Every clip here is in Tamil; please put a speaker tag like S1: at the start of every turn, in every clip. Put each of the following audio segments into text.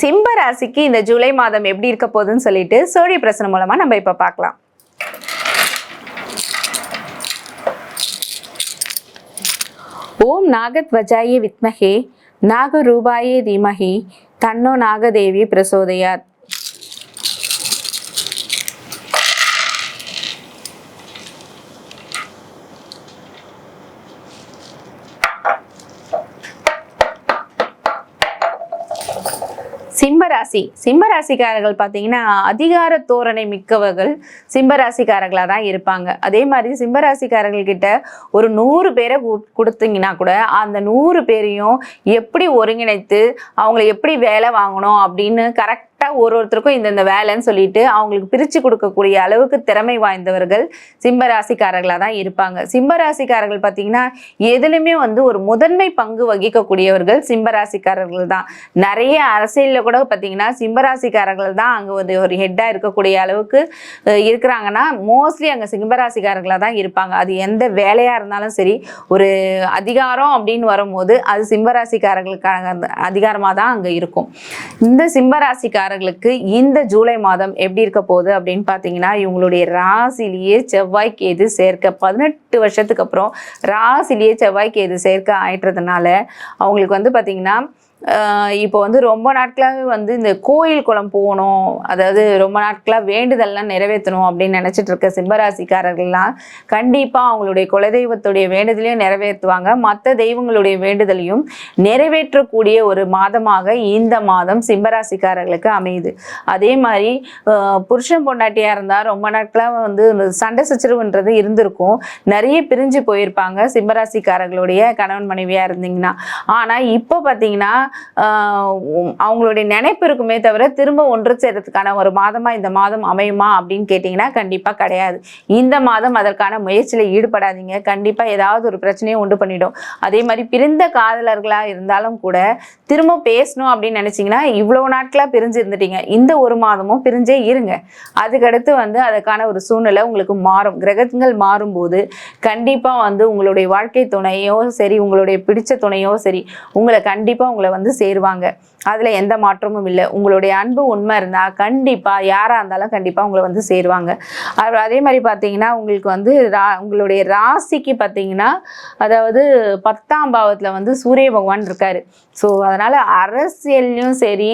S1: சிம்ப ராசிக்கு இந்த ஜூலை மாதம் எப்படி இருக்க போகுதுன்னு சொல்லிட்டு சோழி பிரசனம் மூலமா நம்ம இப்ப பார்க்கலாம். ஓம் நாகத்வஜாயே வித்மகே நாக நாகரூபாயே தீமஹி தன்னோ நாகதேவி பிரசோதயாத். சிம்மராசி. சிம்மராசிக்காரர்கள் பார்த்தீங்கன்னா அதிகார தோரணை மிக்கவர்கள் சிம்மராசிக்காரர்களாக தான் இருப்பாங்க. அதே மாதிரி சிம்மராசிக்காரர்கள் கிட்ட ஒரு நூறு பேரை கொடுத்தீங்கன்னா கூட அந்த நூறு பேரையும் எப்படி ஒருங்கிணைத்து அவங்கள எப்படி வேலை வாங்கணும் அப்படின்னு கரெக்டாக ஒரு ஒருத்தருக்கும் இந்தந்த வேலைன்னு சொல்லிட்டு அவங்களுக்கு பிரித்து கொடுக்கக்கூடிய அளவுக்கு திறமை வாய்ந்தவர்கள் சிம்மராசிக்காரர்களாக தான் இருப்பாங்க. சிம்மராசிக்காரர்கள் பார்த்தீங்கன்னா எதுலையுமே வந்து ஒரு முதன்மை பங்கு வகிக்கக்கூடியவர்கள் சிம்மராசிக்காரர்கள் தான் நிறைய அரசியலில் கூட பார்த்தீங்கன்னா சிம்மராசிக்காரர்கள் தான் அங்கே ஒரு ஒரு ஹெட்டாக இருக்கக்கூடிய அளவுக்கு இருக்கிறாங்கன்னா மோஸ்ட்லி அங்கே சிம்பராசிக்காரர்களாக தான் இருப்பாங்க. அது எந்த வேலையாக இருந்தாலும் சரி ஒரு அதிகாரம் அப்படின்னு வரும்போது அது சிம்மராசிக்காரர்களுக்கான அதிகாரமாக தான் அங்கே இருக்கும். இந்த சிம்பராசிக்காரர்களுக்கு இந்த ஜூலை மாதம் எப்படி இருக்க போகுது அப்படின்னு பார்த்தீங்கன்னா இவங்களுடைய ராசிலேயே செவ்வாய் கேது சேர்க்க பதினெட்டு வருஷத்துக்கு அப்புறம் ராசிலேயே செவ்வாய் கேது சேர்க்க ஆயிட்டதுனால அவங்களுக்கு வந்து பார்த்தீங்கன்னா இப்போ வந்து ரொம்ப நாட்களாகவே வந்து இந்த கோயில் குளம் போகணும் அதாவது ரொம்ப நாட்களாக வேண்டுதல்லாம் நிறைவேற்றணும் அப்படின்னு நினச்சிட்டு இருக்க சிம்மராசிக்காரர்கள்லாம் கண்டிப்பாக அவங்களுடைய குலதெய்வத்துடைய வேண்டுதலையும் நிறைவேற்றுவாங்க. மற்ற தெய்வங்களுடைய வேண்டுதலையும் நிறைவேற்றக்கூடிய ஒரு மாதமாக இந்த மாதம் சிம்மராசிக்காரர்களுக்கு அமையுது. அதே மாதிரி புருஷன் பொண்டாட்டியாக இருந்தால் ரொம்ப நாட்களாக வந்து இந்த சண்டை சச்சரவுன்றது இருந்திருக்கும். நிறைய பிரிஞ்சு போயிருப்பாங்க சிம்மராசிக்காரர்களுடைய கணவன் மனைவியாக இருந்தீங்கன்னா. ஆனால் இப்போ பார்த்தீங்கன்னா அவங்களுடைய நினைப்பு இருக்குமே தவிர திரும்ப ஒன்று சேர்றதுக்கான ஒரு மாதமா இந்த மாதம் அமையுமா அப்படின்னு கேட்டிங்கன்னா கண்டிப்பாக கிடையாது. இந்த மாதம் அதற்கான முயற்சியில் ஈடுபடாதீங்க. கண்டிப்பாக ஏதாவது ஒரு பிரச்சனையை உண்டு பண்ணிடும். அதே மாதிரி பிரிந்த காதலர்களாக இருந்தாலும் கூட திரும்ப பேசணும் அப்படின்னு நினச்சிங்கன்னா இவ்வளோ நாட்களாக பிரிஞ்சு இருந்துட்டீங்க. இந்த ஒரு மாதமும் பிரிஞ்சே இருங்க. அதுக்கடுத்து வந்து அதற்கான ஒரு சூழ்நிலை உங்களுக்கு மாறும். கிரகங்கள் மாறும்போது கண்டிப்பாக வந்து உங்களுடைய வாழ்க்கை துணையோ சரி உங்களுடைய பிடிச்ச துணையோ சரி உங்களை கண்டிப்பாக உங்களை வந்து சேருவாங்க. அதில் எந்த மாற்றமும் இல்லை. உங்களுடைய அன்பு உண்மை இருந்தால் கண்டிப்பாக யாராக இருந்தாலும் கண்டிப்பாக உங்களை வந்து சேருவாங்க. அதே மாதிரி பார்த்தீங்கன்னா உங்களுக்கு வந்து ரா உங்களுடைய ராசிக்கு பார்த்தீங்கன்னா அதாவது பத்தாம் பாவத்தில் வந்து சூரிய பகவான் இருக்கார். ஸோ அதனால் அரசியல்லையும் சரி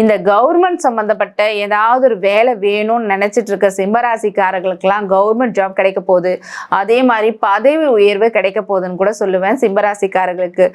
S1: இந்த கவர்மெண்ட் சம்மந்தப்பட்ட ஏதாவது ஒரு வேலை வேணும்னு நினச்சிட்டு இருக்க சிம்மராசிக்காரர்களுக்கெல்லாம் கவர்மெண்ட் ஜாப் கிடைக்க போகுது. அதே மாதிரி பதவி உயர்வு கிடைக்க போகுதுன்னு கூட சொல்லுவேன் சிம்மராசிக்காரர்களுக்கு.